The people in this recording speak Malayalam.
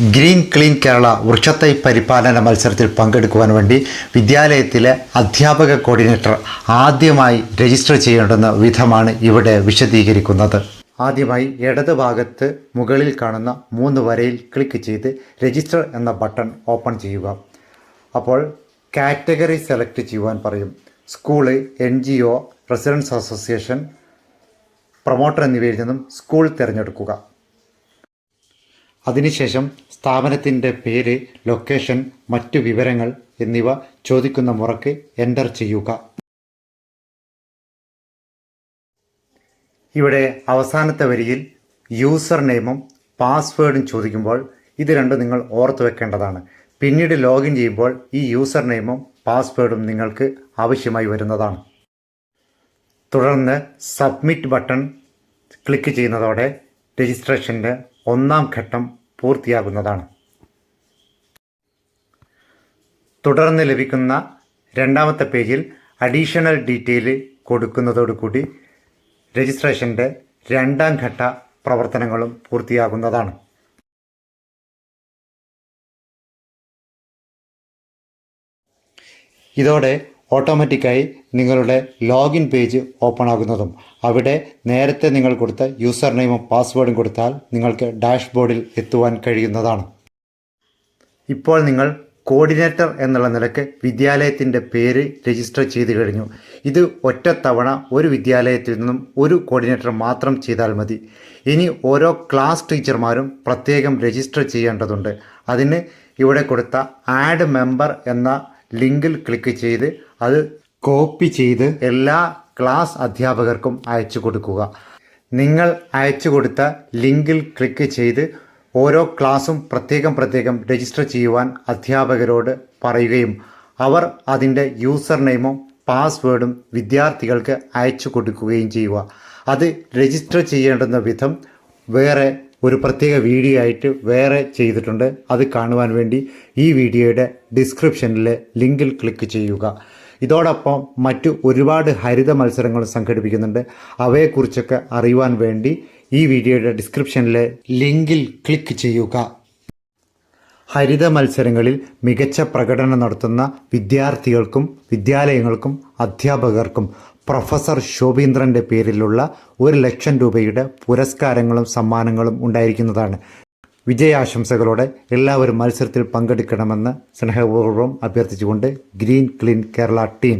ഗ്രീൻ ക്ലീൻ കേരള വൃക്ഷത്തൈ പരിപാലന മത്സരത്തിൽ പങ്കെടുക്കുവാൻ വേണ്ടി വിദ്യാലയത്തിലെ അധ്യാപക കോർഡിനേറ്റർ ആദ്യമായി രജിസ്റ്റർ ചെയ്യേണ്ടുന്ന വിധമാണ് ഇവിടെ വിശദീകരിക്കുന്നത്. ആദ്യമായി ഇടത് ഭാഗത്ത് മുകളിൽ കാണുന്ന മൂന്ന് വരയിൽ ക്ലിക്ക് ചെയ്ത് രജിസ്റ്റർ എന്ന ബട്ടൺ ഓപ്പൺ ചെയ്യുക. അപ്പോൾ കാറ്റഗറി സെലക്ട് ചെയ്യുവാൻ പറയും. School N G O residence association promoter എന്നിവയിൽ നിന്നും സ്കൂൾ തിരഞ്ഞെടുക്കുക. അതിനുശേഷം സ്ഥാപനത്തിന്റെ പേര് ലൊക്കേഷൻ മറ്റു വിവരങ്ങൾ എന്നിവ ചോദിക്കുന്ന മുറക്ക് എന്റർ ചെയ്യുക. ഇവിടെ അവസാനത്തെ വരിയിൽ യൂസർ നെയിമും പാസ്വേഡും ചോദിക്കുമ്പോൾ ഇത് രണ്ടും നിങ്ങൾ ഓർത്ത് വെക്കേണ്ടതാണ്. പിന്നീട് ലോഗിൻ ചെയ്യുമ്പോൾ ഈ യൂസർ നെയിമും പാസ്വേഡും നിങ്ങൾക്ക് ആവശ്യമായി വരുന്നതാണ്. തുടർന്ന് സബ്മിറ്റ് ബട്ടൺ ക്ലിക്ക് ചെയ്യുന്നതോടെ രജിസ്ട്രേഷന്റെ ഒന്നാം ഘട്ടം പൂർത്തിയാകുന്നതാണ്. തുടർന്ന് ലഭിക്കുന്ന രണ്ടാമത്തെ പേജിൽ അഡീഷണൽ ഡീറ്റെയിൽ കൊടുക്കുന്നതോടുകൂടി രജിസ്ട്രേഷന്റെ രണ്ടാം ഘട്ട പ്രവർത്തനങ്ങളും പൂർത്തിയാകുന്നതാണ്. ഇതോടെ ഓട്ടോമാറ്റിക്കായി നിങ്ങളുടെ ലോഗിൻ പേജ് ഓപ്പൺ ആകുന്നതും അവിടെ നേരത്തെ നിങ്ങൾ കൊടുത്ത യൂസർ നെയിമും പാസ്വേഡും കൊടുത്താൽ നിങ്ങൾക്ക് ഡാഷ്ബോർഡിൽ എത്തുവാൻ കഴിയുന്നതാണ്. ഇപ്പോൾ നിങ്ങൾ കോർഡിനേറ്റർ എന്നുള്ള നിലയ്ക്ക് വിദ്യാലയത്തിന്റെ പേര് രജിസ്റ്റർ ചെയ്ത് കഴിഞ്ഞു. ഇത് ഒറ്റത്തവണ ഒരു വിദ്യാലയത്തിൽ നിന്നും ഒരു കോർഡിനേറ്റർ മാത്രം ചെയ്താൽ മതി. ഇനി ഓരോ ക്ലാസ് ടീച്ചർമാരും പ്രത്യേകം രജിസ്റ്റർ ചെയ്യേണ്ടതുണ്ട്. അതിന് ഇവിടെ കൊടുത്ത ആഡ് മെമ്പർ എന്ന ലിങ്കിൽ ക്ലിക്ക് ചെയ്ത് അത് കോപ്പി ചെയ്ത് എല്ലാ ക്ലാസ് അധ്യാപകർക്കും അയച്ചു കൊടുക്കുക. നിങ്ങൾ അയച്ചു കൊടുത്ത ലിങ്കിൽ ക്ലിക്ക് ചെയ്ത് ഓരോ ക്ലാസ്സും പ്രത്യേകം പ്രത്യേകം രജിസ്റ്റർ ചെയ്യുവാൻ അധ്യാപകരോട് പറയുകയും അവർ അതിന്റെ യൂസർ നെയിമും പാസ്വേഡും വിദ്യാർത്ഥികൾക്ക് അയച്ചു കൊടുക്കുകയും ചെയ്യുക. അത് രജിസ്റ്റർ ചെയ്യേണ്ടുന്ന വിധം വേറെ ഒരു പ്രത്യേക വീഡിയോ ആയിട്ട് വേറെ ചെയ്തിട്ടുണ്ട്. അത് കാണുവാൻ വേണ്ടി ഈ വീഡിയോയുടെ ഡിസ്ക്രിപ്ഷനിലെ ലിങ്കിൽ ക്ലിക്ക് ചെയ്യുക. ഇതോടൊപ്പം മറ്റു ഒരുപാട് ഹരിത മത്സരങ്ങൾ സംഘടിപ്പിക്കുന്നുണ്ട്. അവയെക്കുറിച്ചൊക്കെ അറിയുവാൻ വേണ്ടി ഈ വീഡിയോയുടെ ഡിസ്ക്രിപ്ഷനിലെ ലിങ്കിൽ ക്ലിക്ക് ചെയ്യുക. ഹരിത മത്സരങ്ങളിൽ മികച്ച പ്രകടനം നടത്തുന്ന വിദ്യാർത്ഥികൾക്കും വിദ്യാലയങ്ങൾക്കും അധ്യാപകർക്കും പ്രൊഫസർ ശോഭീന്ദ്രന്റെ പേരിലുള്ള ഒരു ലക്ഷം രൂപയുടെ പുരസ്കാരങ്ങളും സമ്മാനങ്ങളും ഉണ്ടായിരിക്കുന്നതാണ്. വിജയാശംസകളോടെ എല്ലാവരും മത്സരത്തിൽ പങ്കെടുക്കണമെന്ന് സ്നേഹപൂർവം അഭ്യർത്ഥിച്ചുകൊണ്ട് ഗ്രീൻ ക്ലീൻ കേരള ടീം